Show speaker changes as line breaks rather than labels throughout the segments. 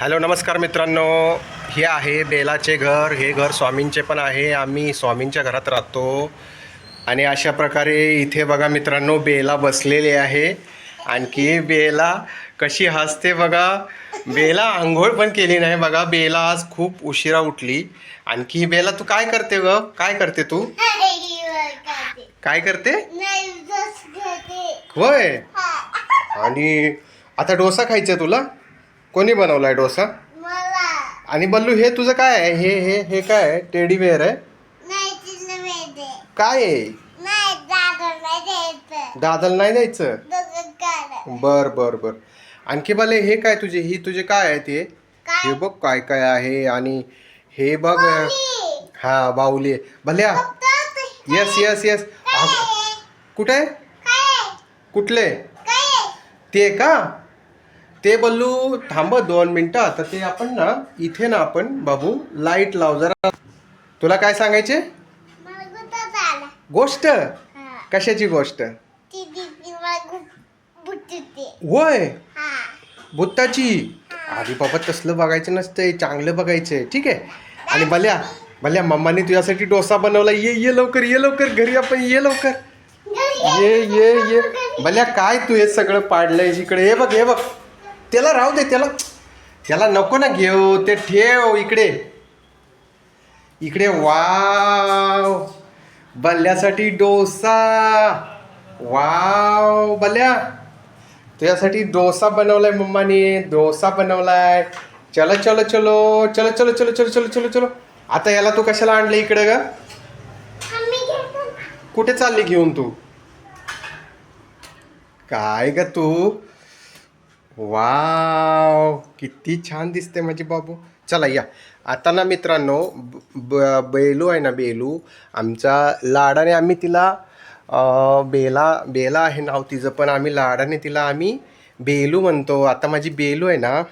Hello नमस्कार मित्रांनो. हे आहे बेलाचे घर. हे घर स्वामींचे पण आहे. आम्ही स्वामींच्या घरात राहतो. आणि अशा प्रकारे इथे बघा मित्रांनो बेला बसलेले आहे. आणखी बेला कशी हसते बघा. बेला आंघोळ पण केली नाही बघा. बेला आज खूप उशिरा उठली. आणखी बेला तू काय करते ग? काय करते तू? काय करते? होय. आणि आता डोसा खायचा तुला? कोणी बनवलाय डोसा? आणि बल्लू हे तुझं काय आहे? हे हे हे काय आहे? टेडी बेअर आहे? काय आहे? दादल नाही द्यायचं. बर बर बर. आणखी भले हे काय तुझे? ही तुझे काय आहे ते? हे बघ काय काय आहे आणि हे बघ हा बाहुली आहे. भल्या. येस येस येस कुठे? आहे? कुठले? ते का? ते बल्लू थांब दोन मिनिटं. आता ते आपण ना इथे ना आपण बाबू लाइट लाव जरा. तुला काय सांगायचे? गोष्ट? कशाची गोष्ट? होय. भूताची. आधी बाबा तसलं बघायचं नसतंय चांगलं बघायचंय. ठीक आहे. आणि भल्या भल्या मम्माने तुझ्यासाठी डोसा बनवला. ये ये लवकर ये लवकर. घरी आपण ये लवकर. ये ये ये. भल्या काय तू हे सगळं पाडलंय इकडे? हे बघ हे बघ. त्याला राहू दे त्याला त्याला नको ना घेऊ ते ठेव इकडे. इकडे वाव. बल्ल्यासाठी डोसा. वाव बल्ल्या तुझ्यासाठी डोसा बनवलाय मम्माने डोसा बनवलाय. चलो चलो चलो चलो चलो चलो चलो चलो चलो चलो. आता याला तू कशाला आणलं इकडे ग? कुठे चालली घेऊन तू? काय ग तू? वाव किती छान दिसते माझी बाबू. चला या. आता ना मित्रांनो ब- ब- बेलू आहे ना बेलू आमचा लाडाने आम्ही तिला बेला बेला आहे नाव तिचं पण आम्ही लाडाने तिला आम्ही बेलू म्हणतो. आता माझी बेलू आहे ना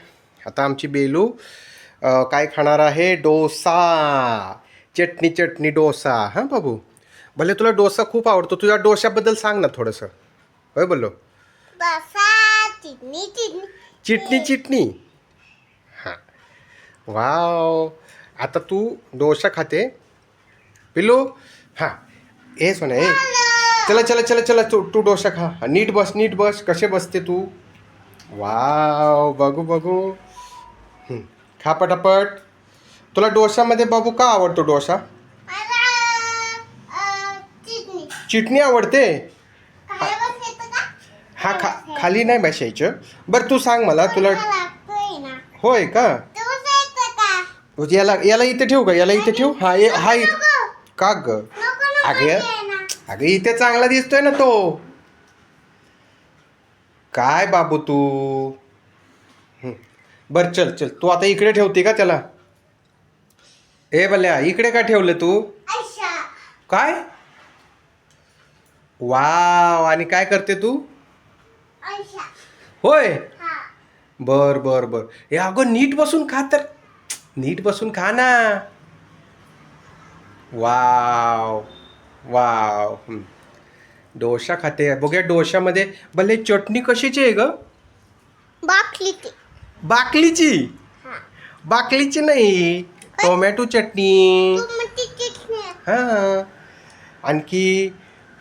आता आमची बेलू काय खाणार आहे? डोसा. चटणी चटणी डोसा. हां बाबू? भले तुला डोसा खूप आवडतो तुझ्या डोशाबद्दल सांग ना थोडंसं. होय बोललो? चिटणी. चिटणी हां. वाव. आता तू डोसा खाते. पिल्लू हां. ए सोना ए. चला चला चला चला तू तू डोसा खा. नीट बस नीट बस. कसे बसते तू? वाव. बघू बघू. खा पटापट. तुला डोशामध्ये बाबू का आवडतो डोसा? चिटणी आवडते? खाली नाही बसायचं. बरं तू सांग मला तुला होय का? याला याला इथे ठेवू का? याला इथे ठेवू? हा हा का ग? अगं अगं इथे चांगला दिसतोय ना तो. काय बाबू तू. बर चल चल. तू आता इकडे ठेवते का त्याला? ए बल्या इकडे का ठेवलं तू? काय? वाव आणि काय करते तू? होय? बर बर बर. हे अगं नीट बसून खा तर. नीट बसून खा ना. Wow wow. डोसा खाते. बघूया डोशामध्ये भले चटणी कशाची आहे ग?
बाकली ते
बाकलीची बाकलीची नाही. टोमॅटो चटणी. हां. आणखी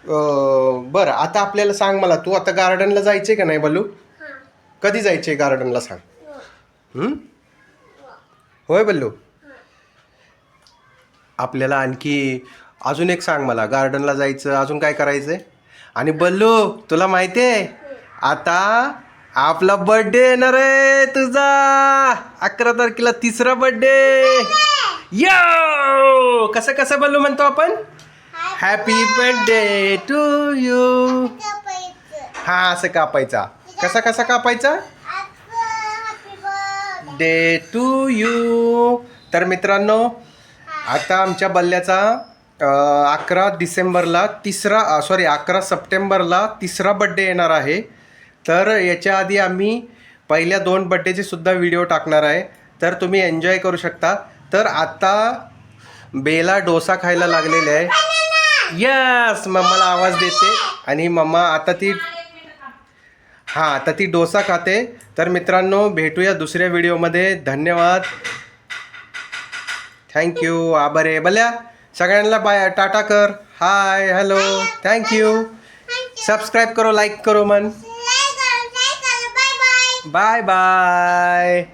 बरं आता आपल्याला सांग मला तू आता गार्डनला जायचे का नाही बल्लू कधी जायचे गार्डनला सांग? हं? होय बल्लू? आपल्याला आणखी अजून एक सांग मला गार्डनला जायचं अजून काय करायचंय? आणि बल्लू तुला माहिती आहे आता आपला बर्थडे येणार आहे तुझा. अकरा तारखेला तिसरा बर्थडे यो कसं कसं बल्लू म्हणतो आपण? हॅपी बर्थडे टू यू हा असं कापायचा. कसा कसा कापायचा? डे टू यू तर मित्रांनो आता आमच्या बल्ल्याचा अकरा डिसेंबरला तिसरा सॉरी अकरा सप्टेंबरला तिसरा बड्डे येणार आहे. तर याच्या आधी आम्ही पहिल्या दोन बड्डेचे सुद्धा व्हिडिओ टाकणार आहे. तर तुम्ही एन्जॉय करू शकता. तर आता बेला डोसा खायला लागलेले आहे. यस मम्माला आवाज देते. आणि मम्मा आता ती हां तर ती डोसा खाते. तर मित्रांनो भेटूया दुसऱ्या व्हिडिओमध्ये. धन्यवाद. थँक्यू आभार बल्या सगळ्यांना बाय. टाटा कर. Hi hello thank you subscribe करो लाईक करो मन. Bye bye